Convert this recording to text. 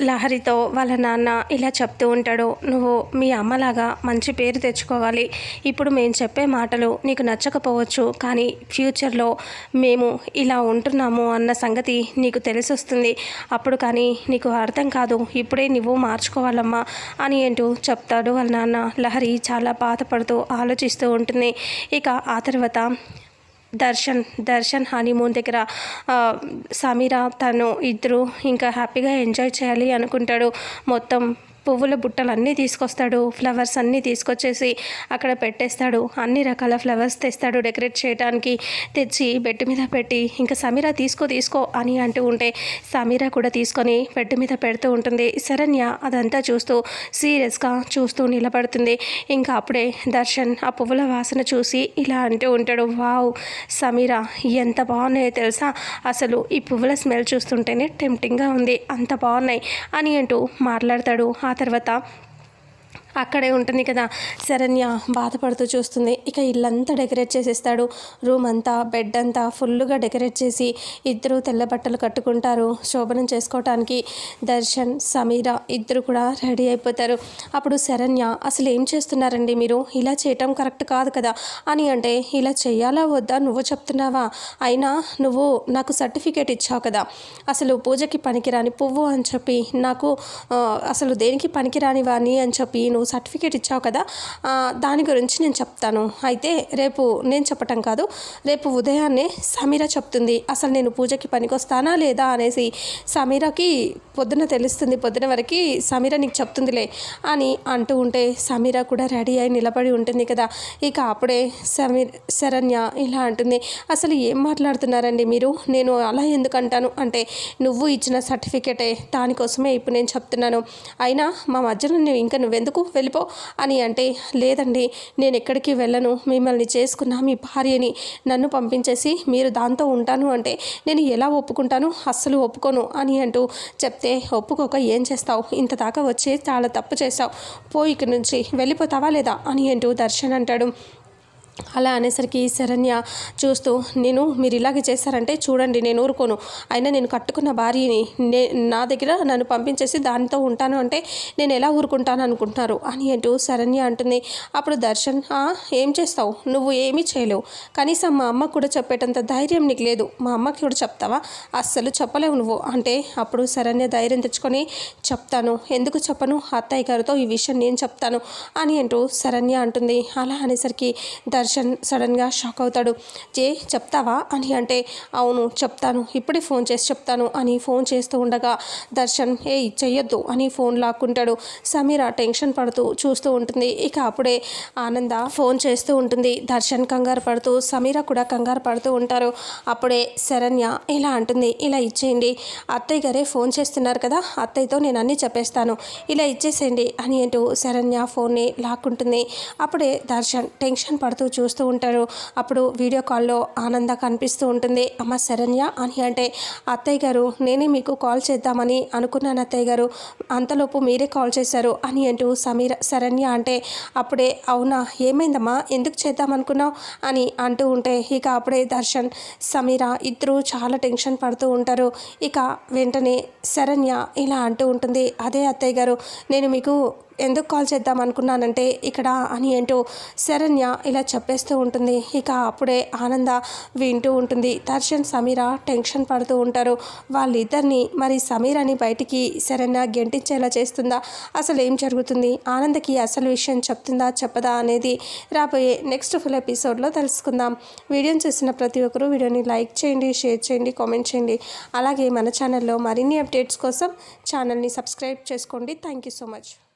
లహరితో వాళ్ళ నాన్న ఇలా చెప్తూ ఉంటాడు నువ్వు మీ అమ్మలాగా మంచి పేరు తెచ్చుకోవాలి. ఇప్పుడు మేము చెప్పే మాటలు నీకు నచ్చకపోవచ్చు కానీ ఫ్యూచర్లో మేము ఇలా ఉంటున్నాము అన్న సంగతి నీకు తెలిసి వస్తుంది అప్పుడు కానీ నీకు అర్థం కాదు ఇప్పుడే నువ్వు మార్చుకోవాలమ్మా అని అంటూ చెప్తాడు వాళ్ళ నాన్న. లహరి చాలా బాధపడుతూ ఆలోచిస్తూ ఉంటుంది. ఇక ఆ తర్వాత దర్శన్ దర్శన్ హనీమూన్ దగ్గర సమీర తను ఇద్దరు ఇంకా హ్యాపీగా ఎంజాయ్ చేయాలి అనుకుంటాడు. మొత్తం పువ్వుల బుట్టలు అన్నీ తీసుకొస్తాడు ఫ్లవర్స్ అన్నీ తీసుకొచ్చేసి అక్కడ పెట్టేస్తాడు. అన్ని రకాల ఫ్లవర్స్ తెస్తాడు డెకరేట్ చేయడానికి తెచ్చి బెడ్ మీద పెట్టి ఇంకా సమీరా తీసుకో తీసుకో అని అంటూ ఉంటే సమీరా కూడా తీసుకొని బెడ్ మీద పెడుతూ ఉంటుంది. శరణ్య అదంతా చూస్తూ సీరియస్గా చూస్తూ నిలబడుతుంది. ఇంకా అప్పుడే దర్శన్ ఆ పువ్వుల వాసన చూసి ఇలా అంటూ ఉంటాడు వావ్ సమీరా ఎంత బాగున్నాయో తెలుసా? అసలు ఈ పువ్వుల స్మెల్ చూస్తుంటేనే టెంప్టింగ్గా ఉంది. అంత బాగున్నాయి అని అంటూ మాట్లాడతాడు. ఆ తర్వాత అక్కడే ఉంటుంది కదా. శరణ్య బాధపడుతూ చూస్తుంది. ఇక ఇల్లంతా డెకరేట్ చేసేస్తాడు. రూమ్ అంతా బెడ్ అంతా ఫుల్గా డెకరేట్ చేసి ఇద్దరు తెల్ల బట్టలు కట్టుకుంటారు. శోభనం చేసుకోవటానికి దర్శన్ సమీర ఇద్దరు కూడా రెడీ అయిపోతారు. అప్పుడు శరణ్య అసలు ఏం చేస్తున్నారండి మీరు? ఇలా చేయటం కరెక్ట్ కాదు కదా. అని అంటే ఇలా చేయాలా వద్దా? నువ్వు చెప్తున్నావా? అయినా నువ్వు నాకు సర్టిఫికేట్ ఇచ్చావు కదా. అసలు పూజకి పనికిరాని పువ్వు అని చెప్పి నాకు అసలు దేనికి పనికిరాని వాణి అని చెప్పి నువ్వు సర్టిఫికేట్ ఇచ్చావు కదా దాని గురించి నేను చెప్తాను. అయితే రేపు నేను చెప్పటం కాదు రేపు ఉదయాన్నే సమీర చెప్తుంది అసలు నేను పూజకి పనికొస్తానా లేదా అనేసి సమీరకి పొద్దున తెలుస్తుంది పొద్దున వరకు సమీర నీకు చెప్తుందిలే అని అంటూ ఉంటే సమీర కూడా రెడీ అయి నిలబడి ఉంటుంది కదా. ఇక అప్పుడే సమీర్ శరణ్య ఇలా అంటుంది అసలు ఏం మాట్లాడుతున్నారండి మీరు? నేను అలా ఎందుకు అంటాను? అంటే నువ్వు ఇచ్చిన సర్టిఫికేటే దానికోసమే ఇప్పుడు నేను చెప్తున్నాను. అయినా మా మధ్యలో నువ్వు ఇంకా నువ్వెందుకు వెళ్ళిపో అని అంటే లేదండి నేను ఎక్కడికి వెళ్ళను. మిమ్మల్ని చేసుకున్న మీ భార్యని నన్ను పంపించేసి మీరు దాంతో ఉంటాను అంటే నేను ఎలా ఒప్పుకుంటాను? అస్సలు ఒప్పుకోను అని అంటూ చెప్తే ఒప్పుకోక ఏం చేస్తావు? ఇంత దాకా వచ్చి చాలా తప్పు చేస్తావు పోయి ఇక్కడి నుంచి వెళ్ళిపోతావా లేదా? అని అంటూ దర్శన్ అంటాడు. అలా అనేసరికి శరణ్య చూస్తూ నేను మీరు ఇలాగే చేశారంటే చూడండి నేను ఊరుకోను. అయినా నేను కట్టుకున్న భార్యని నే నా దగ్గర నన్ను పంపించేసి దానితో ఉంటాను అంటే నేను ఎలా ఊరుకుంటాను అనుకుంటున్నారు? అని అంటూ శరణ్య అంటుంది. అప్పుడు దర్శన్ ఏం చేస్తావు? నువ్వు ఏమీ చేయలేవు. కనీసం మా అమ్మకు కూడా చెప్పేటంత ధైర్యం నీకు లేదు. మా అమ్మకి కూడా చెప్తావా? అస్సలు చెప్పలేవు నువ్వు. అంటే అప్పుడు శరణ్య ధైర్యం తెచ్చుకొని చెప్తాను. ఎందుకు చెప్పను? అత్తయ్య గారితో ఈ విషయం నేను చెప్తాను. అని అంటూ శరణ్య అంటుంది. అలా అనేసరికి దర్శన్ దర్శన్ సడన్గా షాక్ అవుతాడు. జే చెప్తావా? అని అంటే అవును చెప్తాను. ఇప్పుడే ఫోన్ చేసి చెప్తాను అని ఫోన్ చేస్తూ ఉండగా దర్శన్ ఏ చెయ్యొద్దు అని ఫోన్ లాక్కుంటాడు. సమీర టెన్షన్ పడుతూ చూస్తూ ఉంటుంది. ఇక అప్పుడే ఆనంద ఫోన్ చేస్తూ ఉంటుంది. దర్శన్ కంగారు పడుతూ సమీర కూడా కంగారు పడుతూ ఉంటారు. అప్పుడే శరణ్య ఇలా అంటుంది. ఇలా ఇచ్చేయండి. అత్తయ్య గారే ఫోన్ చేస్తున్నారు కదా అత్తయ్యతో నేను అన్నీ చెప్పేస్తాను. ఇలా ఇచ్చేసేయండి అని అంటూ శరణ్య ఫోన్ని లాక్కుంటుంది. అప్పుడే దర్శన్ టెన్షన్ పడుతూ చూస్తూ ఉంటారు. అప్పుడు వీడియో కాల్లో ఆనంద కనిపిస్తూ ఉంటుంది. అమ్మ శరణ్య అని అంటే అత్తయ్య గారు నేనే మీకు కాల్ చేద్దామని అనుకున్నాను అత్తయ్య గారు. అంతలోపు మీరే కాల్ చేశారు అని అంటూ సమీర శరణ్య అంటే అప్పుడే అవునా? ఏమైందమ్మా? ఎందుకు చేద్దామనుకున్నావు అని అంటూ ఉంటే ఇక అప్పుడే దర్శన్ సమీర ఇద్దరు చాలా టెన్షన్ పడుతూ ఉంటారు. ఇక వెంటనే శరణ్య ఇలా అంటూ ఉంటుంది అదే అత్తయ్య గారు నేను మీకు ఎందుకు కాల్ చేద్దాం అనుకున్నానంటే ఇక్కడ అని ఏంటో శరణ్య ఇలా చెప్పేస్తూ ఉంటుంది. ఇక అప్పుడే ఆనంద వింటూ ఉంటుంది. దర్శన్ సమీర టెన్షన్ పడుతూ ఉంటారు. వాళ్ళిద్దరిని మరి సమీరని బయటికి శరణ్య గెంటించేలా చేస్తుందా? అసలు ఏం జరుగుతుంది? ఆనందకి అసలు విషయం చెప్తుందా చెప్పదా అనేది రాబోయే నెక్స్ట్ ఫుల్ ఎపిసోడ్లో తెలుసుకుందాం. వీడియోని చూసిన ప్రతి ఒక్కరూ వీడియోని లైక్ చేయండి షేర్ చేయండి కామెంట్ చేయండి. అలాగే మన ఛానల్లో మరిన్ని అప్డేట్స్ కోసం ఛానల్ని సబ్స్క్రైబ్ చేసుకోండి. Thank you so much.